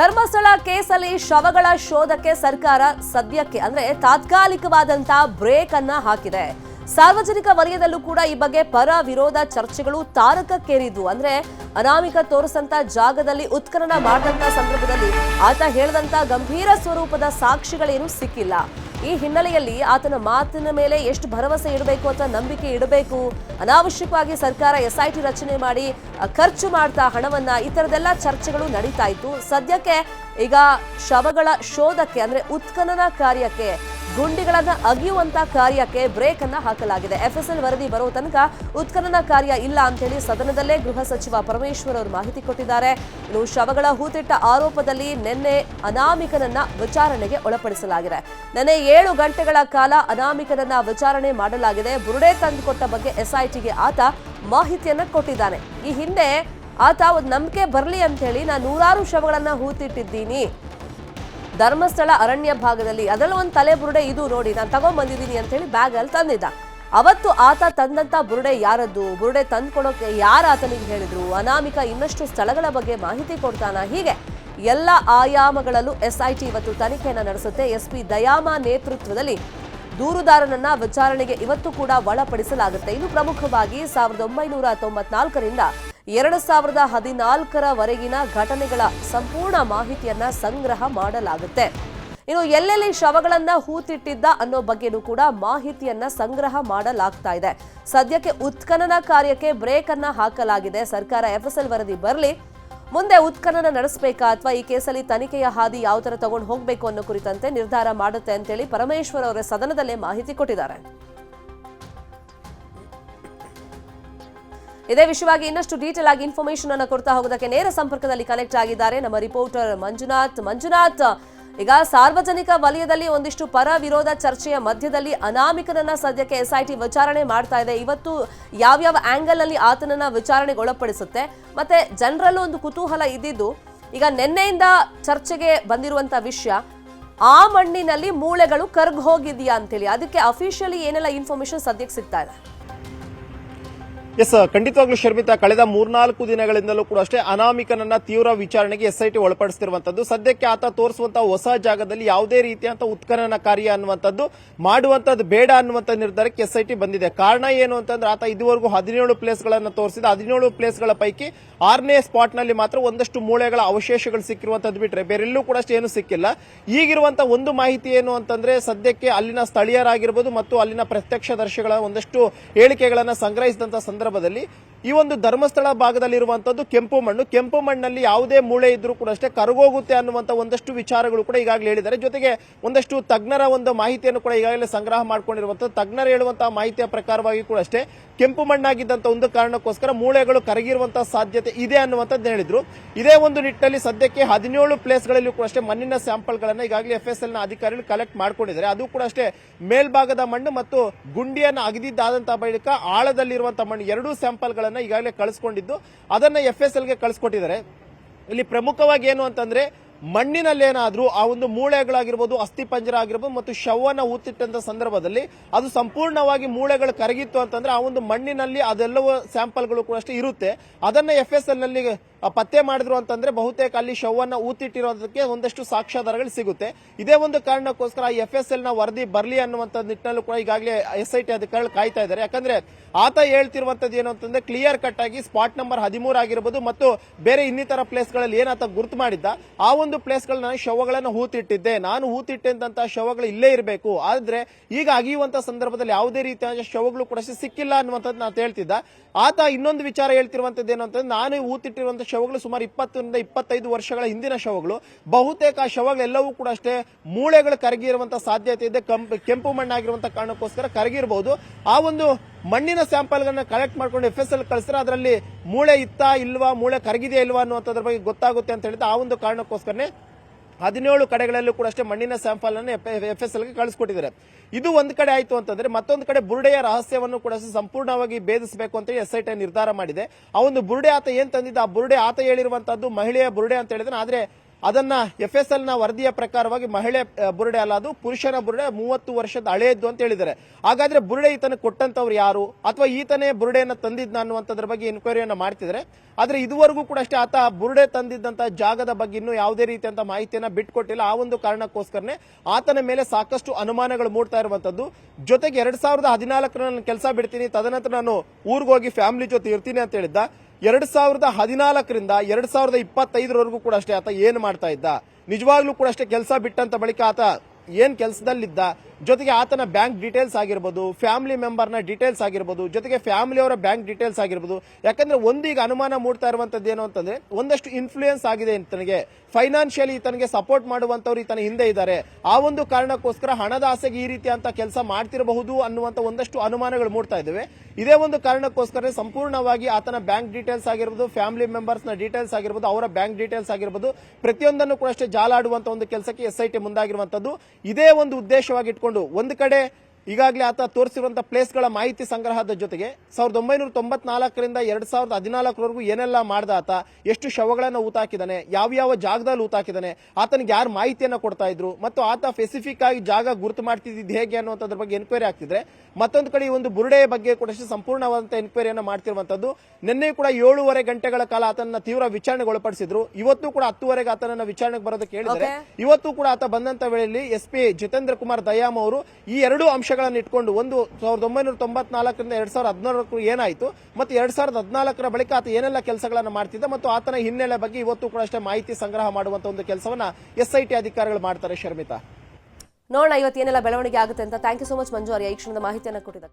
ಧರ್ಮಸ್ಥಳ ಕೇಸಲ್ಲಿ ಶವಗಳ ಶೋಧಕ್ಕೆ ಸರ್ಕಾರ ಸದ್ಯಕ್ಕೆ, ಅಂದ್ರೆ ತಾತ್ಕಾಲಿಕವಾದಂತ ಬ್ರೇಕ್ ಅನ್ನ ಹಾಕಿದೆ. ಸಾರ್ವಜನಿಕ ವಲಯದಲ್ಲೂ ಕೂಡ ಈ ಬಗ್ಗೆ ಪರ ವಿರೋಧ ಚರ್ಚೆಗಳು ತಾರಕಕ್ಕೇರಿದ್ವು ಅಂದ್ರೆ ಅನಾಮಿಕ ತೋರಿಸಂತ ಜಾಗದಲ್ಲಿ ಉತ್ಖನನ ಮಾಡಿದಂತ ಸಂದರ್ಭದಲ್ಲಿ ಆತ ಹೇಳಿದಂತ ಗಂಭೀರ ಸ್ವರೂಪದ ಸಾಕ್ಷಿಗಳೇನು ಸಿಕ್ಕಿಲ್ಲ. ಈ ಹಿನ್ನೆಲೆಯಲ್ಲಿ ಆತನ ಮಾತಿನ ಮೇಲೆ ಎಷ್ಟು ಭರವಸೆ ಇಡಬೇಕು ಅಥವಾ ನಂಬಿಕೆ ಇಡಬೇಕು? ಅನಾವಶ್ಯಕವಾಗಿ ಸರ್ಕಾರ ಎಸ್ಐಟಿ ರಚನೆ ಮಾಡಿ ಖರ್ಚು ಮಾಡ್ತಾ ಹಣವನ್ನ, ಈ ತರದೆಲ್ಲ ಚರ್ಚೆಗಳು ನಡೀತಾ ಇತ್ತು. ಸದ್ಯಕ್ಕೆ ಈಗ ಶವಗಳ ಶೋಧಕ್ಕೆ, ಅಂದ್ರೆ ಉತ್ಖನನ ಕಾರ್ಯಕ್ಕೆ, ಗುಂಡಿಗಳನ್ನ ಅಗಿಯುವಂತ ಕಾರ್ಯಕ್ಕೆ ಬ್ರೇಕ್ ಅನ್ನ ಹಾಕಲಾಗಿದೆ. ಎಫ್ಎಸ್ಎಲ್ ವರದಿ ಬರೋ ತನಕ ಉತ್ಖನನ ಕಾರ್ಯ ಇಲ್ಲ ಅಂತೇಳಿ ಸದನದಲ್ಲೇ ಗೃಹ ಸಚಿವ ಪರಮೇಶ್ವರ್ ಅವರು ಮಾಹಿತಿ ಕೊಟ್ಟಿದ್ದಾರೆ. ಇನ್ನು ಶವಗಳ ಹೂತಿಟ್ಟ ಆರೋಪದಲ್ಲಿ ನಿನ್ನೆ ಅನಾಮಿಕನನ್ನ ವಿಚಾರಣೆಗೆ ಒಳಪಡಿಸಲಾಗಿದೆ. ನಿನ್ನೆ ಏಳು ಗಂಟೆಗಳ ಕಾಲ ಅನಾಮಿಕನನ್ನ ವಿಚಾರಣೆ ಮಾಡಲಾಗಿದೆ. ಬುರುಡೆ ತಂದುಕೊಟ್ಟ ಬಗ್ಗೆ ಎಸ್ಐಟಿಗೆ ಆತ ಮಾಹಿತಿಯನ್ನ ಕೊಟ್ಟಿದ್ದಾನೆ. ಈ ಹಿಂದೆ ಆತ ಒಂದು ನಂಬಿಕೆ ಬರಲಿ ಅಂತ ಹೇಳಿ ನಾನು ನೂರಾರು ಶವಗಳನ್ನು ಹೂತಿಟ್ಟಿದ್ದೀನಿ. ಧರ್ಮಸ್ಥಳ ಅರಣ್ಯ ಭಾಗದಲ್ಲಿ ಅದರಲ್ಲಿ ಒಂದು ತಲೆ ಬುರುಡೆ ಇದು ನೋಡಿ, ನಾನು ತಗೊಂಬಂದಿದ್ದೀನಿ ಅಂತ ಹೇಳಿ ಬ್ಯಾಗ್ ಅಲ್ಲಿ ತಂದಿದ್ದ. ಅವತ್ತು ಆತ ತಂದಂತ ಬುರುಡೆ ಯಾರದ್ದು? ಬುರುಡೆ ತಂದ್ಕೊಡೋಕೆ ಯಾರು ಆತನಿಗೆ ಹೇಳಿದ್ರು? ಅನಾಮಿಕ ಇನ್ನಷ್ಟು ಸ್ಥಳಗಳ ಬಗ್ಗೆ ಮಾಹಿತಿ ಕೊಡ್ತಾನ? ಹೀಗೆ ಎಲ್ಲ ಆಯಾಮಗಳಲ್ಲೂ ಎಸ್ಐಟಿ ಇವತ್ತು ತನಿಖೆಯನ್ನು ನಡೆಸುತ್ತೆ. ಎಸ್ಪಿ ದಯಾಮ ನೇತೃತ್ವದಲ್ಲಿ ದೂರುದಾರನನ್ನ ವಿಚಾರಣೆಗೆ ಇವತ್ತು ಕೂಡ ಒಳಪಡಿಸಲಾಗುತ್ತೆ. ಇದು ಪ್ರಮುಖವಾಗಿ ಸಾವಿರದ ಒಂಬೈನೂರ ತೊಂಬತ್ನಾಲ್ಕರಿಂದ ಎರಡು ಸಾವಿರದ ಹದಿನಾಲ್ಕರವರೆಗಿನ ಘಟನೆಗಳ ಸಂಪೂರ್ಣ ಮಾಹಿತಿಯನ್ನ ಸಂಗ್ರಹ ಮಾಡಲಾಗುತ್ತೆ. ಇನ್ನು ಎಲ್ಲೆಲ್ಲಿ ಶವಗಳನ್ನ ಹೂತಿಟ್ಟಿದ್ದ ಅನ್ನೋ ಬಗ್ಗೆನೂ ಕೂಡ ಮಾಹಿತಿಯನ್ನ ಸಂಗ್ರಹ ಮಾಡಲಾಗ್ತಾ ಇದೆ. ಸದ್ಯಕ್ಕೆ ಉತ್ಖನನ ಕಾರ್ಯಕ್ಕೆ ಬ್ರೇಕ್ ಅನ್ನ ಹಾಕಲಾಗಿದೆ. ಸರ್ಕಾರ ಎಫ್ಎಸ್ಎಲ್ ವರದಿ ಬರಲಿ, ಮುಂದೆ ಉತ್ಖನನ ನಡೆಸಬೇಕಾ ಅಥವಾ ಈ ಕೇಸಲ್ಲಿ ತನಿಖೆಯ ಹಾದಿ ಯಾವ ತರ ತಗೊಂಡು ಹೋಗಬೇಕು ಅನ್ನೋ ಕುರಿತಂತೆ ನಿರ್ಧಾರ ಮಾಡುತ್ತೆ ಅಂತೇಳಿ ಪರಮೇಶ್ವರ್ ಅವರ ಸದನದಲ್ಲೇ ಮಾಹಿತಿ ಕೊಟ್ಟಿದ್ದಾರೆ. ಇದೇ ವಿಷಯವಾಗಿ ಇನ್ನಷ್ಟು ಡೀಟೇಲ್ ಆಗಿ ಇನ್ಫಾರ್ಮೇಶನ್ ಅನ್ನು ಕೊಡ್ತಾ ಹೋಗೋದಕ್ಕೆ ನೇರ ಸಂಪರ್ಕದಲ್ಲಿ ಕನೆಕ್ಟ್ ಆಗಿದ್ದಾರೆ ನಮ್ಮ ರಿಪೋರ್ಟರ್ ಮಂಜುನಾಥ್. ಮಂಜುನಾಥ್, ಈಗ ಸಾರ್ವಜನಿಕ ವಲಯದಲ್ಲಿ ಒಂದಿಷ್ಟು ಪರ ವಿರೋಧ ಚರ್ಚೆಯ ಮಧ್ಯದಲ್ಲಿ ಅನಾಮಿಕನನ್ನ ಸದ್ಯಕ್ಕೆ ಎಸ್ಐಟಿ ವಿಚಾರಣೆ ಮಾಡ್ತಾ ಇದೆ. ಇವತ್ತು ಯಾವ್ಯಾವ ಆಂಗಲ್ ಅಲ್ಲಿ ಆತನನ್ನ ವಿಚಾರಣೆಗೆ ಒಳಪಡಿಸುತ್ತೆ? ಮತ್ತೆ ಜನರಲ್ಲೂ ಒಂದು ಕುತೂಹಲ ಇದ್ದಿದ್ದು, ಈಗ ನಿನ್ನೆಯಿಂದ ಚರ್ಚೆಗೆ ಬಂದಿರುವಂತ ವಿಷಯ, ಆ ಮಣ್ಣಿನಲ್ಲಿ ಮೂಳೆಗಳು ಕರ್ಗ್ ಹೋಗಿದ್ಯಾ ಅಂತೇಳಿ. ಅದಕ್ಕೆ ಅಫಿಷಿಯಲಿ ಏನೆಲ್ಲ ಇನ್ಫಾರ್ಮೇಶನ್ ಸದ್ಯಕ್ಕೆ ಸಿಗ್ತಾ ಇದೆ? ಎಸ್, ಖಂಡಿತವಾಗ್ಲೂ ಶರ್ಮಿತಾ, ಕಳೆದ ಮೂರ್ನಾಲ್ಕು ದಿನಗಳಿಂದಲೂ ಕೂಡ ಅಷ್ಟೇ ಅನಾಮಿಕನನ್ನ ತೀವ್ರ ವಿಚಾರಣೆಗೆ ಎಸ್ಐಟಿ ಒಳಪಡಿಸ್ತಿರುವಂತದ್ದು. ಸದ್ಯಕ್ಕೆ ಆತ ತೋರಿಸುವಂತಹ ಹೊಸ ಜಾಗದಲ್ಲಿ ಯಾವುದೇ ರೀತಿಯಂತ ಉತ್ಖನನ ಕಾರ್ಯ ಅನ್ನುವಂಥದ್ದು ಮಾಡುವಂತದ್ದು ಬೇಡ ಅನ್ನುವಂತ ನಿರ್ಧಾರಕ್ಕೆ ಎಸ್ಐಟಿ ಬಂದಿದೆ. ಕಾರಣ ಏನು ಅಂತಂದ್ರೆ ಆತ ಇದುವರೆಗೂ ಹದಿನೇಳು ಪ್ಲೇಸ್ಗಳನ್ನು ತೋರಿಸಿದ. ಹದಿನೇಳು ಪ್ಲೇಸ್ಗಳ ಪೈಕಿ ಆರನೇ ಸ್ಪಾಟ್ನಲ್ಲಿ ಮಾತ್ರ ಒಂದಷ್ಟು ಮೂಳೆಗಳ ಅವಶೇಷಗಳು ಸಿಕ್ಕಿರುವಂತದ್ದು ಬಿಟ್ರೆ ಬೇರೆಲ್ಲೂ ಕೂಡ ಅಷ್ಟೇ ಏನು ಸಿಕ್ಕಿಲ್ಲ. ಈಗಿರುವಂತ ಒಂದು ಮಾಹಿತಿ ಏನು ಅಂತಂದ್ರೆ ಸದ್ಯಕ್ಕೆ ಅಲ್ಲಿನ ಸ್ಥಳೀಯರಾಗಿರ್ಬೋದು ಮತ್ತು ಅಲ್ಲಿನ ಪ್ರತ್ಯಕ್ಷದರ್ಶಿಗಳ ಒಂದಷ್ಟು ಹೇಳಿಕೆಗಳನ್ನು ಸಂಗ್ರಹಿಸಿದಂತ ಸಂದರ್ಭದಲ್ಲಿ ಈ ಒಂದು ಧರ್ಮಸ್ಥಳ ಭಾಗದಲ್ಲಿರುವಂತದ್ದು ಕೆಂಪು ಮಣ್ಣು. ಕೆಂಪು ಮಣ್ಣಲ್ಲಿ ಯಾವುದೇ ಮೂಳೆ ಇದ್ರೂ ಕೂಡ ಅಷ್ಟೇ ಕರಗೋಗುತ್ತೆ ಅನ್ನುವಂತ ಒಂದಷ್ಟು ವಿಚಾರಗಳು ಕೂಡ ಈಗಾಗಲೇ ಹೇಳಿದ್ದಾರೆ. ಜೊತೆಗೆ ಒಂದಷ್ಟು ತಜ್ಞರ ಒಂದು ಮಾಹಿತಿಯನ್ನು ಕೂಡ ಈಗಾಗಲೇ ಸಂಗ್ರಹ ಮಾಡ್ಕೊಂಡಿರುವಂತದ್ದು ತಜ್ಞರು ಹೇಳುವಂತಹ ಮಾಹಿತಿಯ ಪ್ರಕಾರವಾಗಿ ಕೂಡ ಅಷ್ಟೇ ಕೆಂಪು ಮಣ್ಣಾಗಿದ್ದಂತ ಒಂದು ಕಾರಣಕ್ಕೋಸ್ಕರ ಮೂಳೆಗಳು ಕರಗಿರುವಂತಹ ಸಾಧ್ಯತೆ ಇದೆ ಅನ್ನುವಂಥದ್ದು ಹೇಳಿದ್ರು. ಇದೇ ಒಂದು ನಿಟ್ಟಿನಲ್ಲಿ ಸದ್ಯಕ್ಕೆ ಹದಿನೇಳು ಪ್ಲೇಸ್ಗಳಲ್ಲಿ ಕೂಡ ಅಷ್ಟೇ ಮಣ್ಣಿನ ಸ್ಯಾಂಪಲ್ಗಳನ್ನು ಈಗಾಗಲೇ ಎಫ್ ಎಸ್ನ ಅಧಿಕಾರಿಗಳು ಕಲೆಕ್ಟ್ ಮಾಡ್ಕೊಂಡಿದ್ದಾರೆ. ಅದು ಕೂಡ ಅಷ್ಟೇ ಮೇಲ್ಭಾಗದ ಮಣ್ಣು ಮತ್ತು ಗುಂಡಿಯನ್ನು ಅಗದಿದ್ದಾದಂತಹ ಬಳಿಕ ಆಳದಲ್ಲಿರುವಂತಹ ಮಣ್ಣು. ಎರಡೂ ಸ್ಯಾಂಪಲ್ಗಳನ್ನ ಈಗಾಗಲೇ ಕಳಿಸ್ಕೊಂಡಿದ್ದು. ಅದನ್ನ ಎಫ್ ಎಸ್ ಎಲ್ಗೆ ಕಳಿಸ್ಕೊಟ್ಟಿದ್ದಾರೆ. ಇಲ್ಲಿ ಪ್ರಮುಖವಾಗಿ ಏನು ಅಂತಂದ್ರೆ, ಮಣ್ಣಿನಲ್ಲೇನಾದ್ರೂ ಆ ಒಂದು ಮೂಳೆಗಳಾಗಿರ್ಬೋದು, ಅಸ್ಥಿ ಪಂಜರ ಆಗಿರ್ಬೋದು ಮತ್ತು ಶವನ ಊತಿಟ್ಟಂತ ಸಂದರ್ಭದಲ್ಲಿ ಅದು ಸಂಪೂರ್ಣವಾಗಿ ಮೂಳೆಗಳು ಕರಗಿತ್ತು ಅಂತಂದ್ರೆ ಆ ಒಂದು ಮಣ್ಣಿನಲ್ಲಿ ಅದೆಲ್ಲವೂ ಸ್ಯಾಂಪಲ್ಗಳು ಕೂಡ ಅಷ್ಟೇ ಇರುತ್ತೆ. ಅದನ್ನ ಎಫ್ ಎಸ್ ಎಲ್ನಲ್ಲಿ ಪತ್ತೆ ಮಾಡಿದ್ರು ಅಂತಂದ್ರೆ ಬಹುತೇಕ ಅಲ್ಲಿ ಶವನ್ನ ಊತಿಟ್ಟಿರೋದಕ್ಕೆ ಒಂದಷ್ಟು ಸಾಕ್ಷ್ಯಾಧಾರಗಳು ಸಿಗುತ್ತೆ. ಇದೇ ಒಂದು ಕಾರಣಕ್ಕೋಸ್ಕರ ಎಫ್ ಎಸ್ ಎಲ್ನ ವರದಿ ಬರಲಿ ಅನ್ನುವಂತ ನಿಟ್ಟಿನಲ್ಲೂ ಕೂಡ ಈಗಾಗಲೇ ಎಸ್ ಐ ಟಿ ಅಧಿಕಾರಿಗಳು ಕಾಯ್ತಾ ಇದ್ದಾರೆ. ಯಾಕಂದ್ರೆ ಆತ ಹೇಳ್ತಿರುವಂತದ್ದು ಏನು ಅಂತಂದ್ರೆ ಕ್ಲಿಯರ್ ಕಟ್ ಆಗಿ ಸ್ಪಾಟ್ ನಂಬರ್ ಹದಿಮೂರು ಆಗಿರ್ಬೋದು ಮತ್ತು ಬೇರೆ ಇನ್ನಿತರ ಪ್ಲೇಸ್ಗಳಲ್ಲಿ ಏನಾತ ಗುರುತು ಮಾಡಿದ್ದ, ಆ ಒಂದು ಪ್ಲೇಸ್ಗಳನ್ನ ಶವಗಳನ್ನು ಹೂತಿಟ್ಟಿದ್ದೆ ನಾನು ಹೂತಿಟ್ಟಂತಹ ಶವಗಳು ಇಲ್ಲೇ ಇರಬೇಕು. ಆದ್ರೆ ಈಗ ಅಗಿಯುವಂತ ಸಂದರ್ಭದಲ್ಲಿ ಯಾವುದೇ ರೀತಿಯ ಶವಗಳು ಕೂಡ ಸಿಕ್ಕಿಲ್ಲ ಅನ್ನುವಂಥದ್ದು ನಾನು ಹೇಳ್ತಿದ್ದ. ಆತ ಇನ್ನೊಂದು ವಿಚಾರ ಹೇಳ್ತಿರುವಂತದ್ದು ಏನು ಅಂತಂದ್ರೆ ನಾನು ಊತಿಟ್ಟಿರುವಂತಹ ಶವಗಳು ಸುಮಾರು ಇಪ್ಪತ್ತರಿಂದ ಇಪ್ಪತ್ತೈದು ವರ್ಷಗಳ ಹಿಂದಿನ ಶವಗಳು. ಬಹುತೇಕ ಆ ಶವಗಳೆಲ್ಲವೂ ಕೂಡ ಅಷ್ಟೇ ಮೂಳೆಗಳು ಕರಗಿರುವಂತಹ ಸಾಧ್ಯತೆ ಇದೆ. ಕಂಪ್- ಮಣ್ಣಾಗಿರುವಂತಹ ಕಾರಣಕ್ಕೋಸ್ಕರ ಕರಗಿರಬಹುದು ಆ ಒಂದು ಮಣ್ಣಿನ ಸ್ಯಾಂಪಲ್ಗಳನ್ನ ಕಲೆಕ್ಟ್ ಮಾಡ್ಕೊಂಡು ಎಫ್ ಎಸ್ ಎಲ್ ಕಳಿಸಿದ್ರೆ ಅದರಲ್ಲಿ ಮೂಳೆ ಇತ್ತಾ ಇಲ್ವಾ, ಮೂಳೆ ಕರಗಿದೆಯಾ ಇಲ್ವಾ ಅನ್ನುವಂಥದ್ರ ಬಗ್ಗೆ ಗೊತ್ತಾಗುತ್ತೆ ಅಂತ ಹೇಳಿದ್ರೆ ಆ ಒಂದು ಕಾರಣಕ್ಕೋಸ್ಕರನೇ ಹದಿನೇಳು ಕಡೆಗಳಲ್ಲೂ ಕೂಡ ಅಷ್ಟೇ ಮಣ್ಣಿನ ಸ್ಯಾಂಪಲ್ ಅನ್ನು ಎಫ್ ಎಸ್ ಎಲ್ಗೆ ಕಳಿಸ್ಕೊಟ್ಟಿದ್ದಾರೆ. ಇದು ಒಂದು ಕಡೆ ಆಯಿತು ಅಂತಂದ್ರೆ ಮತ್ತೊಂದು ಕಡೆ ಬುರುಡೆಯ ರಹಸ್ಯವನ್ನು ಕೂಡ ಸಂಪೂರ್ಣವಾಗಿ ಭೇದಿಸಬೇಕು ಅಂತ ಎಸ್ ಐ ಟಿ ನಿರ್ಧಾರ ಮಾಡಿದೆ. ಆ ಒಂದು ಬುರುಡೆ ಆತ ಏನ್ ತಂದಿದ್ದ? ಆ ಬುರುಡೆ ಆತ ಹೇಳಿರುವಂತದ್ದು ಮಹಿಳೆಯ ಬುರುಡೆ ಅಂತ ಹೇಳಿದ್ರೆ. ಆದ್ರೆ ಅದನ್ನ ಎಫ್ ಎಸ್ ಎಲ್ನ ವರದಿಯ ಪ್ರಕಾರವಾಗಿ ಮಹಿಳೆ ಬುರುಡೆ ಅಲ್ಲ ಅದು, ಪುರುಷನ ಬುರುಡೆ ಮೂವತ್ತು ವರ್ಷದ ಹಳೆಯದ್ದು ಅಂತ ಹೇಳಿದ್ದಾರೆ. ಹಾಗಾದ್ರೆ ಬುರುಡೆ ಈತನ ಕೊಟ್ಟಂತವ್ರು ಯಾರು? ಅಥವಾ ಈತನೇ ಬುರುಡೆಯನ್ನ ತಂದಿದ್ನ ಅನ್ನುವಂಥದ್ರ ಬಗ್ಗೆ ಎನ್ಕ್ವೈರಿಯನ್ನ ಮಾಡ್ತಿದ್ರೆ? ಆದ್ರೆ ಇದುವರೆಗೂ ಕೂಡ ಅಷ್ಟೇ ಆತ ಬುರುಡೆ ತಂದಿದ್ದಂತಹ ಜಾಗದ ಬಗ್ಗೆ ಇನ್ನೂ ಯಾವುದೇ ರೀತಿಯಂತ ಮಾಹಿತಿಯನ್ನ ಬಿಟ್ಕೊಟ್ಟಿಲ್ಲ. ಆ ಒಂದು ಕಾರಣಕ್ಕೋಸ್ಕರನೇ ಆತನ ಮೇಲೆ ಸಾಕಷ್ಟು ಅನುಮಾನಗಳು ಮೂಡ್ತಾ ಇರುವಂತದ್ದು ಜೊತೆಗೆ ಎರಡ್ ಸಾವಿರದ ಹದಿನಾಲ್ಕರ ನಾನು ಕೆಲಸ ಬಿಡ್ತೀನಿ. ತದನಂತರ ನಾನು ಊರ್ಗೋಗಿ ಫ್ಯಾಮಿಲಿ ಜೊತೆ ಇರ್ತೀನಿ ಅಂತ ಹೇಳಿದ್ದ. ಎರಡ್ ಸಾವಿರದ ಹದಿನಾಲ್ಕರಿಂದ ಎರಡ್ ಸಾವಿರದ ಇಪ್ಪತ್ತೈದರವರೆಗೂ ಕೂಡ ಅಷ್ಟೇ ಆತ ಏನು ಮಾಡ್ತಾ ಇದ್ದ. ನಿಜವಾಗ್ಲೂ ಕೂಡ ಅಷ್ಟೇ ಕೆಲಸ ಬಿಟ್ಟಂತ ಬಳಿಕ ಆತ ಏನ್ ಕೆಲಸದಲ್ಲಿದ್ದ ಜೊತೆಗೆ ಆತನ ಬ್ಯಾಂಕ್ ಡೀಟೇಲ್ಸ್ ಆಗಿರ್ಬೋದು, ಫ್ಯಾಮಿಲಿ ಮೆಂಬರ್ನ ಡೀಟೇಲ್ಸ್ ಆಗಿರ್ಬೋದು, ಜೊತೆಗೆ ಫ್ಯಾಮಿಲಿ ಅವರ ಬ್ಯಾಂಕ್ ಡೀಟೇಲ್ಸ್ ಆಗಿರ್ಬೋದು. ಯಾಕಂದ್ರೆ ಒಂದು ಈಗ ಅನುಮಾನ ಮೂಡ್ತಾ ಇರುವಂತದ್ದು ಏನು ಅಂತಂದ್ರೆ, ಒಂದಷ್ಟು ಇನ್ಫ್ಲೂಯೆನ್ಸ್ ಆಗಿದೆ ತನಗೆ ಫೈನಾನ್ಷಿಯಲಿ ಈತನಿಗೆ ಸಪೋರ್ಟ್ ಮಾಡುವಂತವ್ರು ಈತನ ಹಿಂದೆ ಇದ್ದಾರೆ. ಆ ಒಂದು ಕಾರಣಕ್ಕೋಸ್ಕರ ಹಣದ ಆಸೆಗೆ ಈ ರೀತಿ ಅಂತ ಕೆಲಸ ಮಾಡ್ತಿರಬಹುದು ಅನ್ನುವಂತ ಒಂದಷ್ಟು ಅನುಮಾನಗಳು ಮೂಡ್ತಾ ಇದ್ದಾವೆ. ಇದೇ ಒಂದು ಕಾರಣಕ್ಕೋಸ್ಕರ ಸಂಪೂರ್ಣವಾಗಿ ಆತನ ಬ್ಯಾಂಕ್ ಡೀಟೇಲ್ಸ್ ಆಗಿರ್ಬೋದು, ಫ್ಯಾಮಿಲಿ ಮೆಂಬರ್ಸ್ನ ಡೀಟೇಲ್ಸ್ ಆಗಿರ್ಬೋದು, ಅವರ ಬ್ಯಾಂಕ್ ಡೀಟೇಲ್ಸ್ ಆಗಿರ್ಬೋದು, ಪ್ರತಿಯೊಂದನ್ನು ಕೂಡ ಅಷ್ಟೇ ಜಾಲಾಡುವಂತ ಒಂದು ಕೆಲಸಕ್ಕೆ ಎಸ್ ಐ ಟಿ ಮುಂದಾಗಿರುವಂತದ್ದು ಇದೇ ಒಂದು ಉದ್ದೇಶವಾಗಿ ಇಟ್ಕೊಂಡು ಒಂದು ಕಡೆ ಈಗಾಗಲೇ ಆತ ತೋರಿಸಿರುವಂತಹ ಪ್ಲೇಸ್ಗಳ ಮಾಹಿತಿ ಸಂಗ್ರಹದ ಜೊತೆಗೆ ಸಾವಿರದ ಒಂಬೈನೂರ ತೊಂಬತ್ನಾಲ್ಕರಿಂದ ಎರಡ್ ಸಾವಿರದ ಹದಿನಾಲ್ಕರವರೆಗೂ ಏನೆಲ್ಲ ಮಾಡ್ದ ಆತ ಎಷ್ಟು ಶವಗಳನ್ನು ಯಾವ ಯಾವ ಜಾಗದಲ್ಲಿ ಊತಾಕಿದಾನೆ ಆತನಿಗೆ ಯಾರು ಮಾಹಿತಿಯನ್ನ ಕೊಡ್ತಾ ಇದ್ರು ಮತ್ತು ಆತ ಸ್ಪೆಸಿಫಿಕ್ ಆಗಿ ಜಾಗ ಗುರುತು ಮಾಡ್ತಿದ್ದು ಹೇಗೆ ಅನ್ನುವಂಥದ್ರ ಬಗ್ಗೆ ಎನ್ಕ್ವೈರಿ ಆಗ್ತಿದ್ರೆ ಮತ್ತೊಂದು ಕಡೆ ಈ ಒಂದು ಬುರುಡೆಯ ಬಗ್ಗೆ ಕೂಡ ಸಂಪೂರ್ಣವಾದಂತ ಸಂಪೂರ್ಣವಾದಂತಹ ಎನ್ಕ್ವೈರಿಯನ್ನ ಮಾಡ್ತಿರುವಂತದ್ದು ನಿನ್ನೆ ಕೂಡ ಏಳೂವರೆ ಗಂಟೆಗಳ ಕಾಲ ಆತನ ತೀವ್ರ ವಿಚಾರಣೆಗೆ ಒಳಪಡಿಸಿದ್ರು. ಇವತ್ತು ಕೂಡ ಹತ್ತುವರೆಗೆ ಆತನನ್ನ ವಿಚಾರಣೆಗೆ ಬರೋದಕ್ಕೆ ಹೇಳಿದರೆ ಇವತ್ತು ಕೂಡ ಆತ ಬಂದಂತ ವೇಳೆಯಲ್ಲಿ ಎಸ್ ಪಿ ಜಿತೇಂದ್ರ ಕುಮಾರ್ ದಯಾಮ್ ಅವರು ಈ ಎರಡು ಅಂಶಗಳನ್ನು ಇಟ್ಕೊಂಡು ಒಂದು ಸಾವಿರದ ಒಂಬೈನೂರ ತೊಂಬತ್ನಾಲ್ಕರಿಂದ ಎರಡ್ ಸಾವಿರದ ಹದಿನಾಲ್ಕು ಏನಾಯ್ತು, ಮತ್ತು ಎರಡ್ ಸಾವಿರದ ಹದಿನಾಲ್ಕರ ಬಳಿಕ ಆತ ಏನೆಲ್ಲ ಕೆಲಸಗಳನ್ನು ಮಾಡ್ತಿದ್ದ, ಮತ್ತು ಆತನ ಹಿನ್ನೆಲೆ ಬಗ್ಗೆ ಇವತ್ತು ಕೂಡ ಅಷ್ಟೇ ಮಾಹಿತಿ ಸಂಗ್ರಹ ಮಾಡುವಂತ ಒಂದು ಕೆಲಸವನ್ನ ಎಸ್ಐಟಿ ಅಧಿಕಾರಿಗಳು ಮಾಡ್ತಾರೆ ಶರ್ಮಿತಾ. ನೋಡೋಣ, ಇವತ್ತು ಏನೆಲ್ಲ ಬೆಳವಣಿಗೆ ಆಗುತ್ತೆ ಅಂತ. Thank you so much Manju ಅವರಿಗೆ ಈ ಕ್ಷಣದ ಮಾಹಿತಿಯನ್ನು ಕೊಟ್ಟಿದ್ದಕ್ಕೆ.